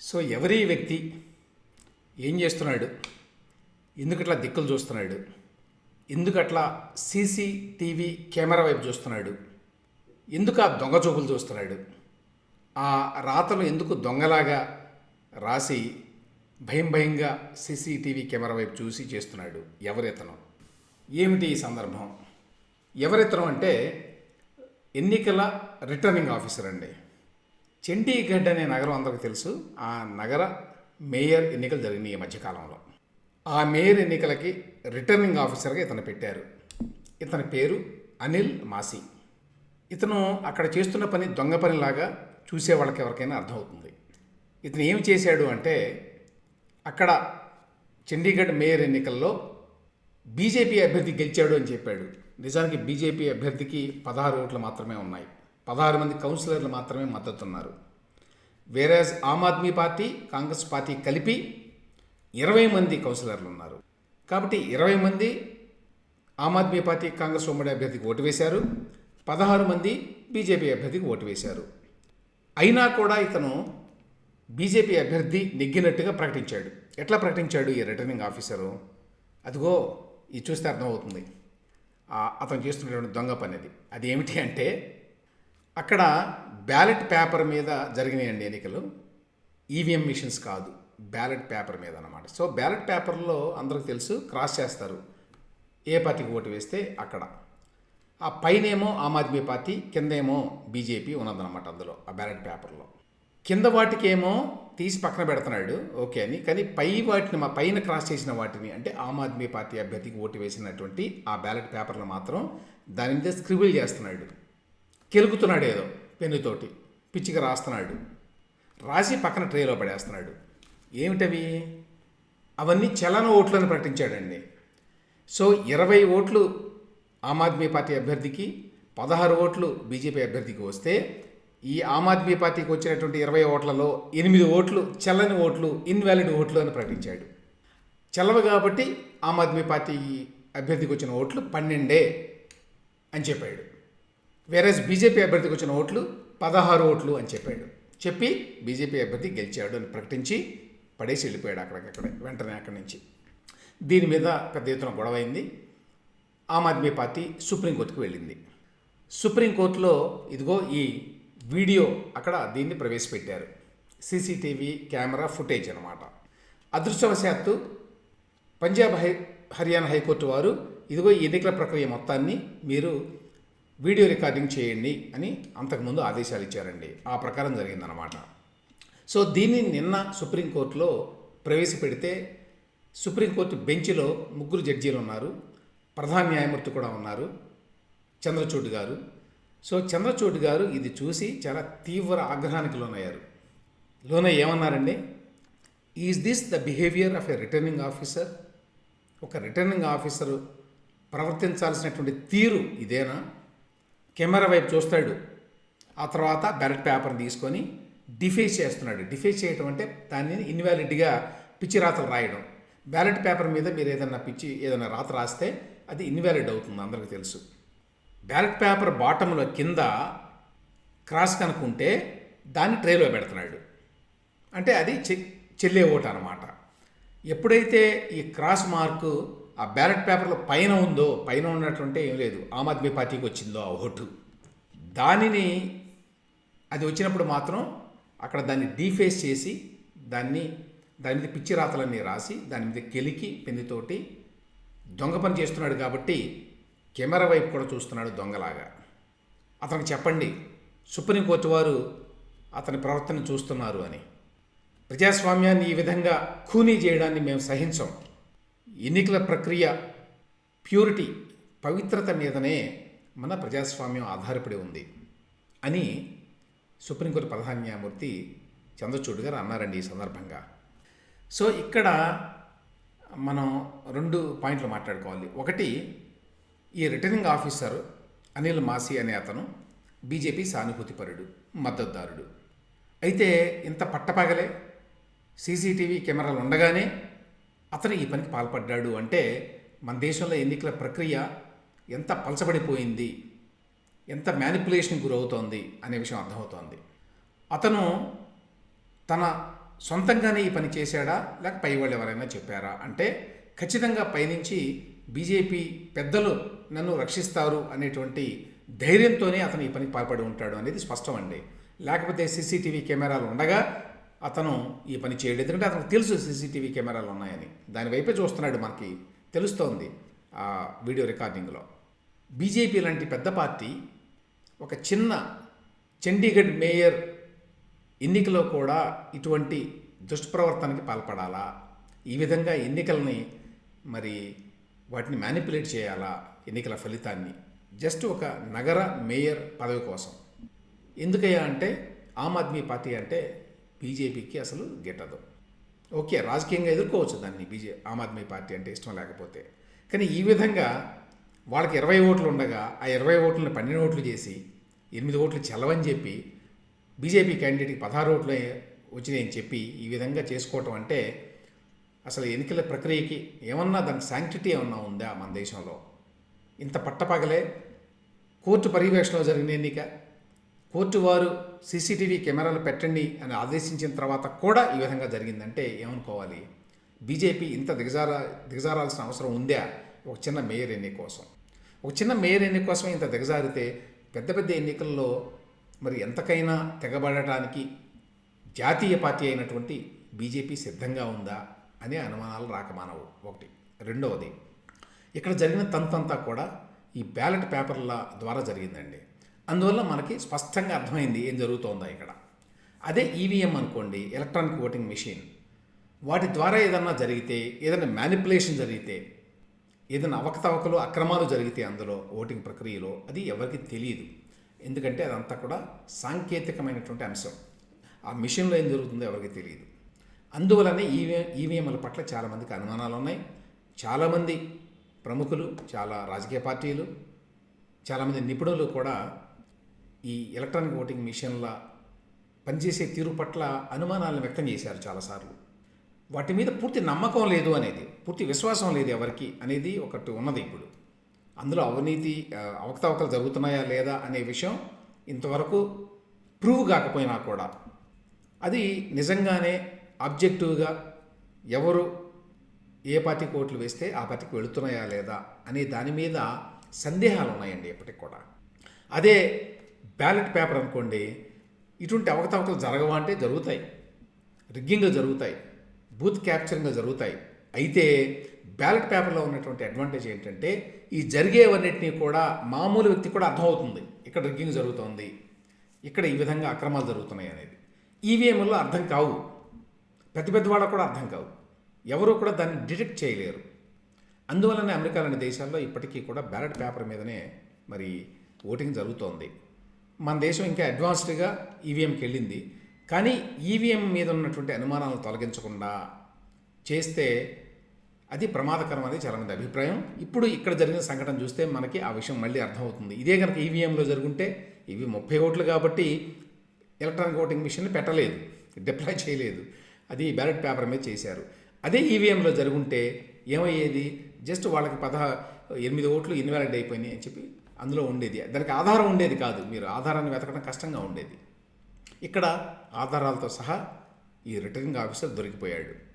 So ఎవరి వ్యక్తి ఏం చేస్తున్నాడు? ఎందుకట్లా దిక్కులు చూస్తున్నాడు? ఎందుకట్లా సీసీటీవీ కెమెరా వైపు చూస్తున్నాడు? ఎందుకు ఆ దొంగ చూపులు చూస్తున్నాడు? ఆ రాతలు ఎందుకు దొంగలాగా రాసి భయం భయంగా సీసీటీవీ కెమెరా వైపు చూసి చేస్తున్నాడు ఎవరితనం? ఏమిటి ఈ సందర్భం? ఎవరితనం అంటే ఎన్నికల రిటర్నింగ్ ఆఫీసర్ అండి. చండీగఢ్ అనే నగరం అందరికీ తెలుసు. ఆ నగర మేయర్ ఎన్నికలు జరిగినాయి ఈ మధ్యకాలంలో ఆ మేయర్ ఎన్నికలకి రిటర్నింగ్ ఆఫీసర్గా ఇతను పెట్టారు. ఇతని పేరు అనిల్ మాసి. ఇతను అక్కడ చేస్తున్న పని దొంగ పనిలాగా చూసే వాళ్ళకి ఎవరికైనా అర్థమవుతుంది. ఇతను ఏం చేశాడు అంటే అక్కడ చండీగఢ్ మేయర్ ఎన్నికల్లో బీజేపీ అభ్యర్థి గెలిచాడు అని చెప్పాడు. నిజానికి బీజేపీ అభ్యర్థికి పదహారు ఓట్లు మాత్రమే ఉన్నాయి. పదహారు మంది కౌన్సిలర్లు మాత్రమే మద్దతు ఉన్నారు వేరేజ్ Aam Aadmi party Congress party కలిపి ఇరవై మంది కౌన్సిలర్లు ఉన్నారు. కాబట్టి ఇరవై మంది ఆమ్ ఆద్మీ పార్టీ కాంగ్రెస్ ఉమ్మడి అభ్యర్థికి ఓటు వేశారు. పదహారు మంది బీజేపీ అభ్యర్థికి ఓటు వేశారు. అయినా కూడా ఇతను బీజేపీ అభ్యర్థి నెగ్గినట్టుగా ప్రకటించాడు. ఎట్లా ప్రకటించాడు ఈ రిటర్నింగ్ ఆఫీసరు? అదిగో ఇది చూస్తే అర్థమవుతుంది. అతను చేస్తున్నటువంటి దొంగ పని అది. అది ఏమిటి అంటే అక్కడ బ్యాలెట్ పేపర్ మీద జరిగినాయండి ఎన్నికలు. ఈవీఎం మిషన్స్ కాదు బ్యాలెట్ పేపర్ మీద అన్నమాట. సో బ్యాలెట్ పేపర్లో అందరికి తెలుసు క్రాస్ చేస్తారు. ఏ పార్టీకి ఓటు వేస్తే అక్కడ. ఆ పైనేమో ఆమ్ ఆద్మీ పార్టీ కిందేమో బీజేపీ ఉన్నదన్నమాట అందులో ఆ బ్యాలెట్ పేపర్లో. కింద వాటికేమో తీసి పక్కన పెడుతున్నాడు ఓకే అని. కానీ పై వాటిని మా పైన క్రాస్ చేసిన వాటిని అంటే ఆమ్ ఆద్మీ పార్టీ అభ్యర్థికి ఓటు వేసినటువంటి ఆ బ్యాలెట్ పేపర్లు మాత్రం దాని మీద స్క్రిబుల్ చేస్తున్నాడు. కెలుకుతున్నాడు ఏదో పెన్నుతోటి. పిచ్చిగా రాస్తున్నాడు. రాసి పక్కన ట్రేలో పడేస్తున్నాడు. ఏమిటవి? అవన్నీ చలన ఓట్లను ప్రకటించాడండి. సో ఇరవై ఓట్లు ఆమ్ ఆద్మీ పార్టీ అభ్యర్థికి పదహారు ఓట్లు బీజేపీ అభ్యర్థికి వస్తే ఈ ఆమ్ ఆద్మీ పార్టీకి వచ్చినటువంటి ఇరవై ఓట్లలో ఎనిమిది ఓట్లు చల్లని ఓట్లు ఇన్వాలిడ్ ఓట్లు అని ప్రకటించాడు. చల్లవు కాబట్టి ఆమ్ ఆద్మీ పార్టీ అభ్యర్థికి వచ్చిన ఓట్లు పన్నెండే అని చెప్పాడు. వేరేస్ బీజేపీ అభ్యర్థికి వచ్చిన ఓట్లు పదహారు ఓట్లు అని చెప్పాడు. చెప్పి బీజేపీ అభ్యర్థి గెలిచాడు అని ప్రకటించి పడేసి వెళ్ళిపోయాడు అక్కడికక్కడే వెంటనే అక్కడి నుంచి. దీని మీద పెద్ద ఎత్తున గొడవ అయింది. ఆమ్ ఆద్మీ పార్టీ సుప్రీంకోర్టుకు వెళ్ళింది. సుప్రీంకోర్టులో ఇదిగో ఈ వీడియో అక్కడ దీన్ని ప్రవేశపెట్టారు. సీసీటీవీ కెమెరా ఫుటేజ్ అనమాట అదృష్టవశాత్తు పంజాబ్ హై హర్యానా హైకోర్టు వారు ఇదిగో ఈ ఎన్నికల ప్రక్రియ మొత్తాన్ని మీరు వీడియో రికార్డింగ్ చేయండి అని అంతకుముందు ఆదేశాలు ఇచ్చారండి. ఆ ప్రకారం జరిగిందనమాట సో దీన్ని నిన్న సుప్రీంకోర్టులో ప్రవేశపెడితే సుప్రీంకోర్టు బెంచ్లో ముగ్గురు జడ్జీలు ఉన్నారు. ప్రధాన న్యాయమూర్తి కూడా ఉన్నారు. చంద్రచూడ్ గారు. సో చంద్రచూడ్ గారు ఇది చూసి చాలా తీవ్ర ఆగ్రహానికి లోనయ్యారు. లోన ఏమన్నారండి? Is this the behaviour of a returning officer ఒక రిటర్నింగ్ ఆఫీసరు ప్రవర్తించాల్సినటువంటి తీరు ఇదేనా? కెమెరా వైపు చూస్తాడు. ఆ తర్వాత బ్యాలెట్ పేపర్ని తీసుకొని డిఫేస్ చేస్తున్నాడు. డిఫేస్ చేయటం అంటే దాన్ని ఇన్వాలిడ్గా పిచ్చి రాతలు రాయడం. బ్యాలెట్ పేపర్ మీద మీరు ఏదైనా పిచ్చి ఏదైనా రాత రాస్తే అది ఇన్వాలిడ్ అవుతుంది అందరికీ తెలుసు. బ్యాలెట్ పేపర్ బాటంలో కింద క్రాస్ కనుక్కుంటే దాన్ని ట్రేలో పెడుతున్నాడు. అంటే అది చె చెల్లే ఓటు అనమాట ఎప్పుడైతే ఈ క్రాస్ మార్కు ఆ బ్యాలెట్ పేపర్లో పైన ఉందో పైన ఉన్నటువంటి ఏం లేదు. ఆమ్ ఆద్మీ పార్టీకి వచ్చిందో ఆ ఓటు. దానిని అది వచ్చినప్పుడు మాత్రం అక్కడ దాన్ని డీఫేస్ చేసి దాన్ని దాని మీద పిచ్చి రాతలన్నీ రాసి దాని మీద కెలికి పెన్నుతోటి దొంగ పని చేస్తున్నాడు కాబట్టి కెమెరా వైపు కూడా చూస్తున్నాడు దొంగలాగా. అతనికి చెప్పండి సుప్రీంకోర్టు వారు అతని ప్రవర్తన చూస్తున్నారు అని. ప్రజాస్వామ్యాన్ని ఈ విధంగా ఖూనీ చేయడాన్ని మేము సహించం. ఎన్నికల ప్రక్రియ ప్యూరిటీ పవిత్రత మీదనే మన ప్రజాస్వామ్యం ఆధారపడి ఉంది అని సుప్రీంకోర్టు ప్రధాన న్యాయమూర్తి చంద్రచూడ్ గారు అన్నారండి ఈ సందర్భంగా. సో ఇక్కడ మనం రెండు పాయింట్లు మాట్లాడుకోవాలి. ఒకటి ఈ రిటర్నింగ్ ఆఫీసర్ అనిల్ మాసి అనే అతను బీజేపీ సానుభూతిపరుడు మద్దతుదారుడు. అయితే ఇంత పట్టపగలే సీసీటీవీ కెమెరాలు ఉండగానే అతను ఈ పనికి పాల్పడ్డాడు అంటే మన దేశంలో ఎన్నికల ప్రక్రియ ఎంత పలచబడిపోయింది ఎంత మ్యానిపులేషన్ గురవుతోంది అనే విషయం అర్థమవుతోంది. అతను తన సొంతంగానే ఈ పని చేశాడా లేక పై వాళ్ళు ఎవరైనా చెప్పారా? అంటే ఖచ్చితంగా పైనుంచి బీజేపీ పెద్దలు నన్ను రక్షిస్తారు అనేటువంటి ధైర్యంతోనే అతను ఈ పనికి పాల్పడి ఉంటాడు అనేది స్పష్టం అండి లేకపోతే సీసీటీవీ కెమెరాలు ఉండగా అతను ఈ పని చేయడు. ఎందుకంటే అతనికి తెలుసు సీసీటీవీ కెమెరాలు ఉన్నాయని. దాని వైపే చూస్తున్నాడు మనకి. తెలుస్తోంది ఆ వీడియో రికార్డింగ్లో. బీజేపీ లాంటి పెద్ద పార్టీ ఒక చిన్న చండీగఢ్ మేయర్ ఎన్నికలో కూడా ఇటువంటి దుష్ప్రవర్తనకి పాల్పడాలా? ఈ విధంగా ఎన్నికల్ని మరి వాటిని మ్యానిపులేట్ చేయాలా? ఎన్నికల ఫలితాన్ని. జస్ట్ ఒక నగర మేయర్ పదవి కోసం. ఎందుకయ్యా అంటే ఆమ్ ఆద్మీ పార్టీ అంటే బీజేపీకి అసలు గిట్టదు. ఓకే రాజకీయంగా ఎదుర్కోవచ్చు దాన్ని బీజే ఆమ్ ఆద్మీ పార్టీ అంటే ఇష్టం లేకపోతే. కానీ ఈ విధంగా వాళ్ళకి ఇరవై ఓట్లు ఉండగా ఆ ఇరవై ఓట్లను పన్నెండు ఓట్లు చేసి ఎనిమిది ఓట్లు చెల్లవని చెప్పి బీజేపీ క్యాండిడేట్కి పదహారు ఓట్లు వచ్చినాయని చెప్పి ఈ విధంగా చేసుకోవటం అంటే అసలు ఎన్నికల ప్రక్రియకి ఏమన్నా దానికి శాంక్టిటీ ఏమన్నా ఉందా మన దేశంలో? ఇంత పట్టపగలే? కోర్టు పర్యవేక్షణలో జరిగిన ఎన్నిక? కోర్టు వారు సీసీటీవీ కెమెరాలు పెట్టండి అని ఆదేశించిన తర్వాత కూడా ఈ విధంగా జరిగిందంటే ఏమనుకోవాలి? బీజేపీ ఇంత దిగజార దిగజారాల్సిన అవసరం ఉందా? ఒక చిన్న మేయర్ ఎన్నిక కోసం. ఒక చిన్న మేయర్ ఎన్నిక కోసం ఇంత దిగజారితే పెద్ద పెద్ద ఎన్నికల్లో మరి ఎంతకైనా తెగబడటానికి జాతీయ పార్టీ అయినటువంటి బీజేపీ సిద్ధంగా ఉందా అనే అనుమానాలు రాకమానవు ఒకటి. రెండవది ఇక్కడ జరిగిన తంతంతా కూడా ఈ బ్యాలెట్ పేపర్ల ద్వారా జరిగిందండి. అందువల్ల మనకి స్పష్టంగా అర్థమైంది ఏం జరుగుతోందో ఇక్కడ. అదే ఈవీఎం అనుకోండి ఎలక్ట్రానిక్ ఓటింగ్ మెషిన్ వాటి ద్వారా ఏదన్నా జరిగితే ఏదైనా మ్యానిపులేషన్ జరిగితే ఏదైనా అవకతవకలు అక్రమాలు జరిగితే అందులో ఓటింగ్ ప్రక్రియలో అది ఎవరికి తెలియదు. ఎందుకంటే అదంతా కూడా సాంకేతికమైనటువంటి అంశం. ఆ మిషన్లో ఏం జరుగుతుందో ఎవరికి తెలియదు. అందువలనే ఈవీఎం ఈవీఎంల పట్ల చాలామందికి అనుమానాలు ఉన్నాయి. చాలామంది ప్రముఖులు చాలా రాజకీయ పార్టీలు చాలామంది నిపుణులు కూడా ఈ ఎలక్ట్రానిక్ ఓటింగ్ మిషన్ల పనిచేసే తీరు పట్ల అనుమానాలను వ్యక్తం చేశారు చాలాసార్లు. వాటి మీద పూర్తి నమ్మకం లేదు అనేది పూర్తి విశ్వాసం లేదు ఎవరికి అనేది ఒకటి ఉన్నది ఇప్పుడు. అందులో అవినీతి అవకతవకలు జరుగుతున్నాయా లేదా అనే విషయం ఇంతవరకు ప్రూవ్ కాకపోయినా కూడా అది నిజంగానే ఆబ్జెక్టివ్గా ఎవరు ఏ పార్టీకి ఓట్లు వేస్తే ఆ పార్టీకి వెళుతున్నాయా లేదా అనే దాని మీద సందేహాలు ఉన్నాయండి ఇప్పటికి కూడా. అదే బ్యాలెట్ పేపర్ అనుకోండి ఇటువంటి అవకతవకలు జరగవా అంటే జరుగుతాయి. రిగ్గింగ్లు జరుగుతాయి. బూత్ క్యాప్చరింగ్లు జరుగుతాయి. అయితే బ్యాలెట్ పేపర్లో ఉన్నటువంటి అడ్వాంటేజ్ ఏంటంటే ఈ జరిగేవన్నిటినీ కూడా మామూలు వ్యక్తి కూడా అర్థమవుతుంది. ఇక్కడ రిగ్గింగ్ జరుగుతోంది. ఇక్కడ ఈ విధంగా అక్రమాలు జరుగుతున్నాయి అనేది. ఈవీఎంలో అర్థం కావు. పెద్ద పెద్ద వాళ్ళకు కూడా అర్థం కావు. ఎవరు కూడా దాన్ని డిటెక్ట్ చేయలేరు. అందువలనే అమెరికా లాంటి దేశాల్లో ఇప్పటికీ కూడా బ్యాలెట్ పేపర్ మీదనే మరి ఓటింగ్ జరుగుతోంది. మన దేశం ఇంకా అడ్వాన్స్డ్గా ఈవీఎంకి వెళ్ళింది. కానీ ఈవీఎం మీద ఉన్నటువంటి అనుమానాలను తొలగించకుండా చేస్తే అది ప్రమాదకరం అనేది చాలామంది అభిప్రాయం. ఇప్పుడు ఇక్కడ జరిగిన సంఘటన చూస్తే మనకి ఆ విషయం మళ్ళీ అర్థమవుతుంది. ఇదే కనుక ఈవీఎంలో జరుగుంటే ఇవి ముప్పై ఓట్లు కాబట్టి ఎలక్ట్రానిక్ ఓటింగ్ మిషన్లు పెట్టలేదు డిప్లాయ్ చేయలేదు. అది బ్యాలెట్ పేపర్ మీద చేశారు. అదే ఈవీఎంలో జరుగుంటే ఏమయ్యేది? జస్ట్ వాళ్ళకి పదహా ఎనిమిది ఓట్లు ఇన్వాలిడ్ అయిపోయినాయి అని చెప్పి అందులో ఉండేది. దానికి ఆధారం ఉండేది కాదు. మీరు ఆధారాన్ని వెతకడం కష్టంగా ఉండేది. ఇక్కడ ఆధారాలతో సహా ఈ రిటర్నింగ్ ఆఫీసర్ దొరికిపోయాడు.